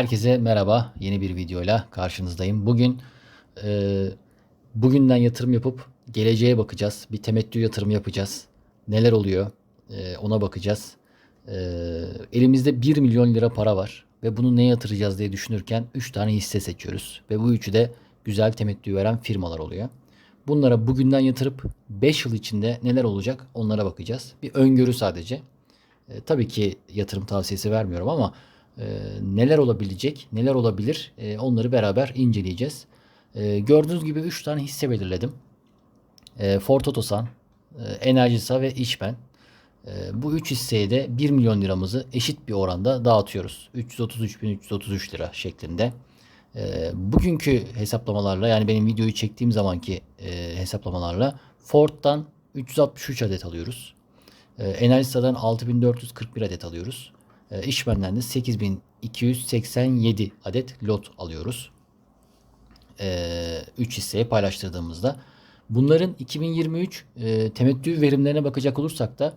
Herkese merhaba. Yeni bir videoyla karşınızdayım. Bugün e, bugünden yatırım yapıp geleceğe bakacağız. Bir temettü yatırımı yapacağız. Neler oluyor? E, ona bakacağız. E, elimizde 1 milyon lira para var ve bunu ne yatıracağız diye düşünürken 3 tane hisse seçiyoruz ve bu üçü de güzel temettü veren firmalar oluyor. Bunlara bugünden yatırıp 5 yıl içinde neler olacak onlara bakacağız. Bir öngörü sadece. E, tabii ki yatırım tavsiyesi vermiyorum ama e, neler olabilecek, neler olabilir e, onları beraber inceleyeceğiz. E, gördüğünüz gibi 3 tane hisse belirledim. E, Ford Otosan, Enerjisa ve İşben. Bu 3 hisseye de 1 milyon liramızı eşit bir oranda dağıtıyoruz. 333.333 lira şeklinde. Bugünkü hesaplamalarla yani benim videoyu çektiğim zamanki e, hesaplamalarla Ford'dan 363 adet alıyoruz. Enerjisa'dan 6441 adet alıyoruz. E, İşmen'den de 8287 adet lot alıyoruz. E, 3 hisseye paylaştırdığımızda. Bunların 2023 e, temettü verimlerine bakacak olursak da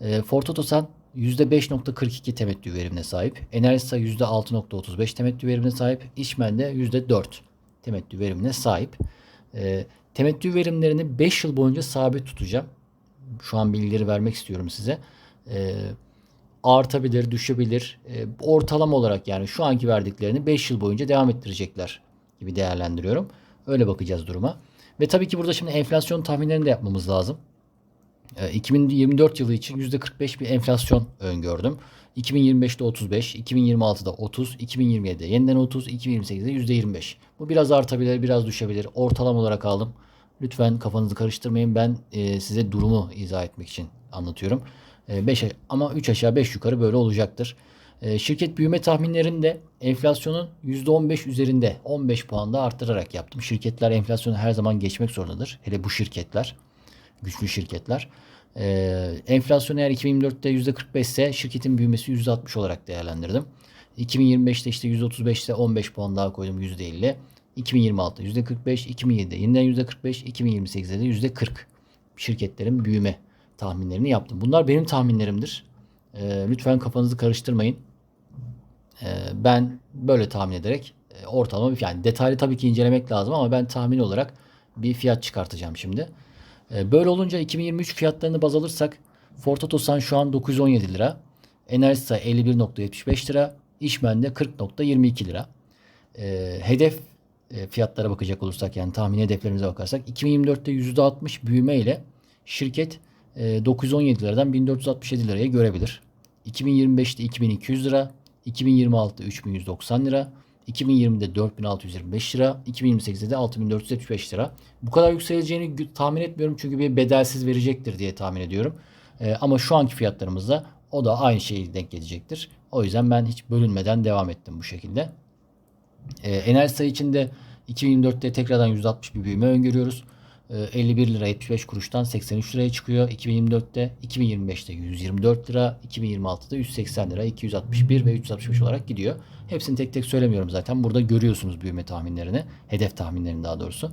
e, Ford Otosan %5.42 temettü verimine sahip. Enerjisa %6.35 temettü verimine sahip. İşmen de %4 temettü verimine sahip. E, temettü verimlerini 5 yıl boyunca sabit tutacağım. Şu an bilgileri vermek istiyorum size. E, artabilir, düşebilir. E, ortalama olarak yani şu anki verdiklerini 5 yıl boyunca devam ettirecekler gibi değerlendiriyorum. Öyle bakacağız duruma. Ve tabii ki burada şimdi enflasyon tahminlerini de yapmamız lazım. E, 2024 yılı için %45 bir enflasyon öngördüm. 2025'te 35, 2026'da 30, 2027'de yeniden 30, 2028'de %25. Bu biraz artabilir, biraz düşebilir. Ortalama olarak aldım. Lütfen kafanızı karıştırmayın. Ben e, size durumu izah etmek için anlatıyorum. 5 ama 3 aşağı 5 yukarı böyle olacaktır. E, şirket büyüme tahminlerinde enflasyonun %15 üzerinde 15 puanda arttırarak yaptım. Şirketler enflasyonu her zaman geçmek zorundadır. Hele bu şirketler, güçlü şirketler. E, enflasyon eğer 2024'te %45 ise şirketin büyümesi %60 olarak değerlendirdim. 2025'te işte %35'te 15 puan daha koydum %50. 2026'da %45, 2027'de yeniden %45, 2028'de de %40 şirketlerin büyüme tahminlerini yaptım. Bunlar benim tahminlerimdir. E, lütfen kafanızı karıştırmayın. E, ben böyle tahmin ederek e, ortalama yani detaylı tabii ki incelemek lazım ama ben tahmin olarak bir fiyat çıkartacağım şimdi. E, böyle olunca 2023 fiyatlarını baz alırsak Ford Otosan şu an 917 lira. Enerjisa 51.75 lira. İşmen de 40.22 lira. E, hedef fiyatlara bakacak olursak yani tahmin hedeflerimize bakarsak 2024'te %60 büyüme ile şirket 917 e, liradan 1467 liraya görebilir. 2025'te 2200 lira, 2026'da 3190 lira, 2020'de 4625 lira, 2028'de de 6475 lira. Bu kadar yükseleceğini tahmin etmiyorum çünkü bir bedelsiz verecektir diye tahmin ediyorum. Ee, ama şu anki fiyatlarımızda o da aynı şeyi denk gelecektir. O yüzden ben hiç bölünmeden devam ettim bu şekilde. Ee, enerji sayı içinde 2024'te tekrardan %60 bir büyüme öngörüyoruz. 51 ee, lira 75 kuruştan 83 liraya çıkıyor 2024'te. 2025'te 124 lira, 2026'da 180 lira, 261 ve 365 olarak gidiyor. Hepsini tek tek söylemiyorum zaten. Burada görüyorsunuz büyüme tahminlerini, hedef tahminlerini daha doğrusu.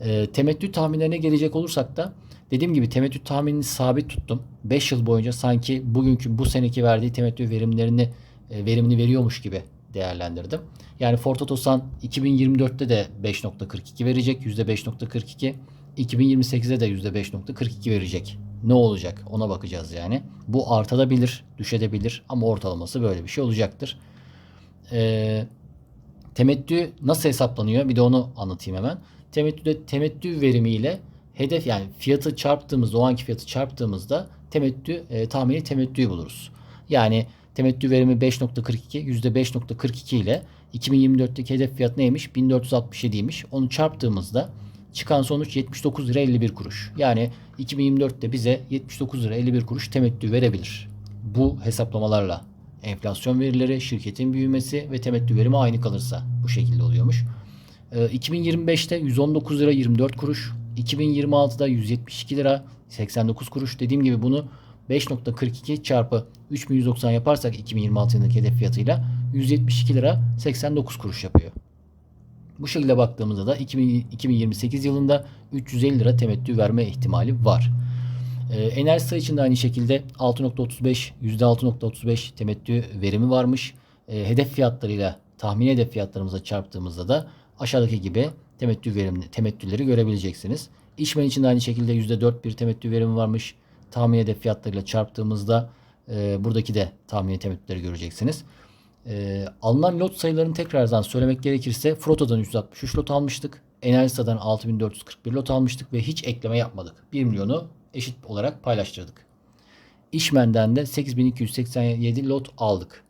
E, temettü tahminlerine gelecek olursak da dediğim gibi temettü tahminini sabit tuttum. 5 yıl boyunca sanki bugünkü bu seneki verdiği temettü verimlerini e, verimini veriyormuş gibi değerlendirdim. Yani Ford Otosan 2024'te de 5.42 verecek. %5.42. 2028'de de %5.42 verecek. Ne olacak ona bakacağız yani. Bu artabilir, düşebilir ama ortalaması böyle bir şey olacaktır. Ee, temettü nasıl hesaplanıyor? Bir de onu anlatayım hemen. Temettüde temettü verimiyle hedef yani fiyatı çarptığımızda o anki fiyatı çarptığımızda temettü e, tahmini temettüyü buluruz. Yani temettü verimi 5.42 %5.42 ile 2024'teki hedef fiyat neymiş? 1467'ymiş. Onu çarptığımızda çıkan sonuç 79 lira 51 kuruş. Yani 2024'te bize 79 lira 51 kuruş temettü verebilir. Bu hesaplamalarla enflasyon verileri, şirketin büyümesi ve temettü verimi aynı kalırsa bu şekilde oluyormuş. 2025'te 119 lira 24 kuruş, 2026'da 172 lira 89 kuruş. Dediğim gibi bunu 5.42 çarpı 3190 yaparsak 2026 yılındaki hedef fiyatıyla 172 lira 89 kuruş yapıyor. Bu şekilde baktığımızda da 2028 yılında 350 lira temettü verme ihtimali var. Ee, enerji sayı için de aynı şekilde 6.35 %6.35 temettü verimi varmış. Ee, hedef fiyatlarıyla tahmini hedef fiyatlarımıza çarptığımızda da aşağıdaki gibi temettü verimli, temettüleri görebileceksiniz. İşmen için de aynı şekilde %4 bir temettü verimi varmış. Tahmini hedef fiyatlarıyla çarptığımızda e, buradaki de tahmini temettüleri göreceksiniz. E, alınan lot sayılarını tekrardan söylemek gerekirse Froto'dan 363 lot almıştık. Enerjisa'dan 6441 lot almıştık ve hiç ekleme yapmadık. 1 milyonu eşit olarak paylaştırdık. İşmen'den de 8287 lot aldık.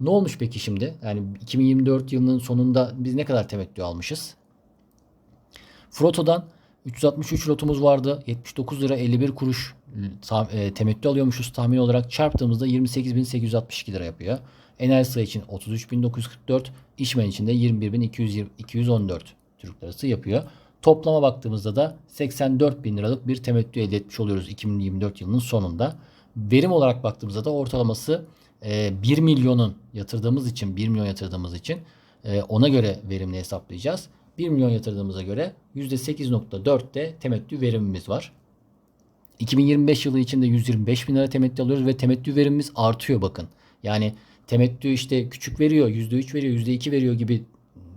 Ne olmuş peki şimdi? Yani 2024 yılının sonunda biz ne kadar temettü almışız? Froto'dan 363 lotumuz vardı. 79 lira 51 kuruş ta- e, temettü alıyormuşuz tahmin olarak. Çarptığımızda 28.862 lira yapıyor. Enerji için 33.944, işmen için de 21.214 Türk lirası yapıyor. Toplama baktığımızda da 84 bin liralık bir temettü elde etmiş oluyoruz 2024 yılının sonunda. Verim olarak baktığımızda da ortalaması e, 1 milyonun yatırdığımız için 1 milyon yatırdığımız için e, ona göre verimini hesaplayacağız. 1 milyon yatırdığımıza göre %8.4'te temettü verimimiz var. 2025 yılı içinde 125 bin lira temettü alıyoruz ve temettü verimimiz artıyor bakın. Yani temettü işte küçük veriyor, %3 veriyor, %2 veriyor gibi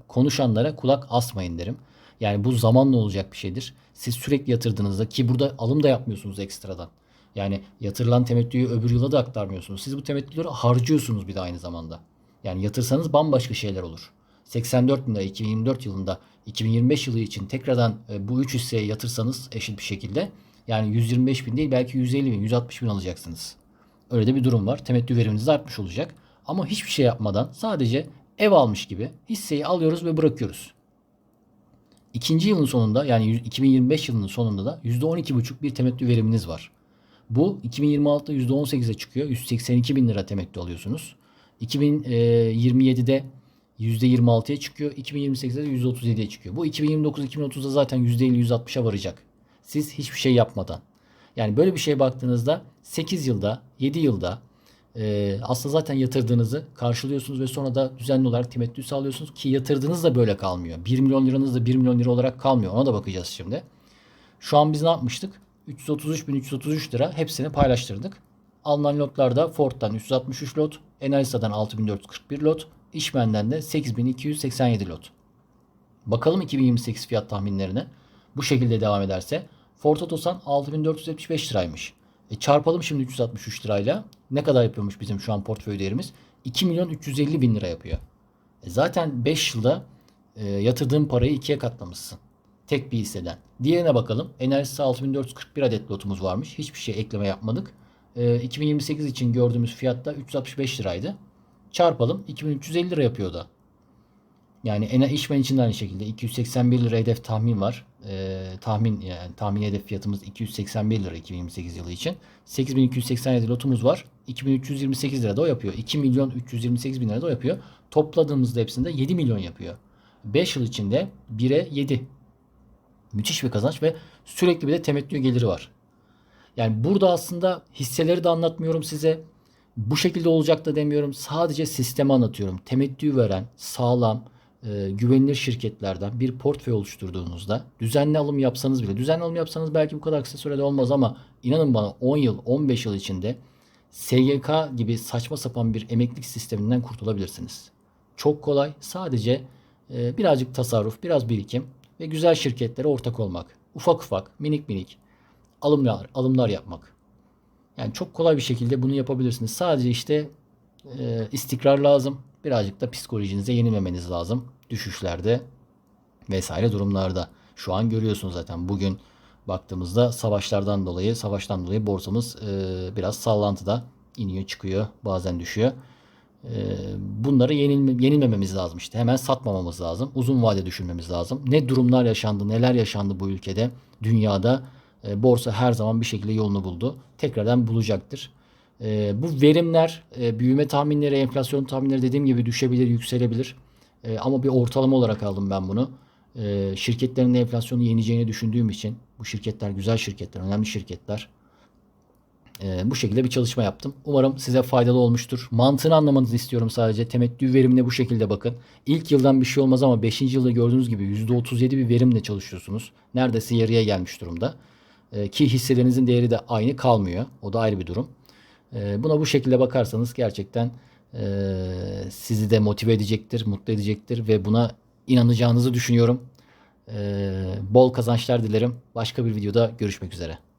konuşanlara kulak asmayın derim. Yani bu zamanla olacak bir şeydir. Siz sürekli yatırdığınızda ki burada alım da yapmıyorsunuz ekstradan. Yani yatırılan temettüyü öbür yıla da aktarmıyorsunuz. Siz bu temettüleri harcıyorsunuz bir de aynı zamanda. Yani yatırsanız bambaşka şeyler olur. 84 bin lira 2024 yılında 2025 yılı için tekrardan e, bu 3 hisseye yatırsanız eşit bir şekilde yani 125 bin değil belki 150 bin 160 bin alacaksınız. Öyle de bir durum var. Temettü veriminiz artmış olacak. Ama hiçbir şey yapmadan sadece ev almış gibi hisseyi alıyoruz ve bırakıyoruz. İkinci yılın sonunda yani 2025 yılının sonunda da %12,5 bir temettü veriminiz var. Bu 2026'da %18'e çıkıyor. 182 bin lira temettü alıyorsunuz. 2027'de %26'ya çıkıyor. 2028'de de %37'ye çıkıyor. Bu 2029-2030'da zaten %50-%60'a varacak. Siz hiçbir şey yapmadan. Yani böyle bir şeye baktığınızda 8 yılda, 7 yılda e, aslında zaten yatırdığınızı karşılıyorsunuz ve sonra da düzenli olarak temettü sağlıyorsunuz ki yatırdığınız da böyle kalmıyor. 1 milyon liranız da 1 milyon lira olarak kalmıyor. Ona da bakacağız şimdi. Şu an biz ne yapmıştık? 333.333 lira hepsini paylaştırdık. Alınan lotlarda Ford'dan 363 lot, Enalisa'dan 6441 lot, İşmen'den de 8287 lot. Bakalım 2028 fiyat tahminlerine. Bu şekilde devam ederse Ford Otosan 6475 liraymış. E çarpalım şimdi 363 lirayla. Ne kadar yapıyormuş bizim şu an portföy değerimiz? 2 milyon 350 bin lira yapıyor. E zaten 5 yılda e, yatırdığın parayı ikiye katlamışsın. Tek bir hisseden. Diğerine bakalım. Enerjisi 6441 adet lotumuz varmış. Hiçbir şey ekleme yapmadık. E, 2028 için gördüğümüz fiyatta 365 liraydı. Çarpalım 2350 lira yapıyor da. Yani en işmen için de aynı şekilde 281 lira hedef tahmin var. Ee, tahmin yani tahmin hedef fiyatımız 281 lira 2028 yılı için. 8287 lotumuz var. 2328 lira da o yapıyor. 2 milyon 328 bin lira da o yapıyor. Topladığımızda hepsinde 7 milyon yapıyor. 5 yıl içinde 1'e 7. Müthiş bir kazanç ve sürekli bir de temettü geliri var. Yani burada aslında hisseleri de anlatmıyorum size. Bu şekilde olacak da demiyorum. Sadece sistemi anlatıyorum. Temettü veren, sağlam, e, güvenilir şirketlerden bir portföy oluşturduğunuzda düzenli alım yapsanız bile düzenli alım yapsanız belki bu kadar kısa sürede olmaz ama inanın bana 10 yıl 15 yıl içinde SGK gibi saçma sapan bir emeklilik sisteminden kurtulabilirsiniz. Çok kolay sadece e, birazcık tasarruf biraz birikim ve güzel şirketlere ortak olmak. Ufak ufak minik minik alımlar, alımlar yapmak. Yani çok kolay bir şekilde bunu yapabilirsiniz. Sadece işte e, istikrar lazım. Birazcık da psikolojinize yenilmemeniz lazım. Düşüşlerde vesaire durumlarda. Şu an görüyorsunuz zaten bugün baktığımızda savaşlardan dolayı, savaştan dolayı borsamız e, biraz sallantıda iniyor, çıkıyor, bazen düşüyor. E, bunları yenilme, yenilmememiz lazım işte. Hemen satmamamız lazım. Uzun vade düşünmemiz lazım. Ne durumlar yaşandı, neler yaşandı bu ülkede, dünyada. E, borsa her zaman bir şekilde yolunu buldu. Tekrardan bulacaktır. E, bu verimler, e, büyüme tahminleri, enflasyon tahminleri dediğim gibi düşebilir, yükselebilir. E, ama bir ortalama olarak aldım ben bunu. E, şirketlerin enflasyonu yeneceğini düşündüğüm için bu şirketler güzel şirketler, önemli şirketler. E, bu şekilde bir çalışma yaptım. Umarım size faydalı olmuştur. Mantığını anlamanızı istiyorum sadece. Temettü verimine bu şekilde bakın. İlk yıldan bir şey olmaz ama 5. yılda gördüğünüz gibi %37 bir verimle çalışıyorsunuz. Neredeyse yarıya gelmiş durumda. E, ki hisselerinizin değeri de aynı kalmıyor. O da ayrı bir durum. E, buna bu şekilde bakarsanız gerçekten e, sizi de motive edecektir, mutlu edecektir ve buna inanacağınızı düşünüyorum. Bol kazançlar dilerim. Başka bir videoda görüşmek üzere.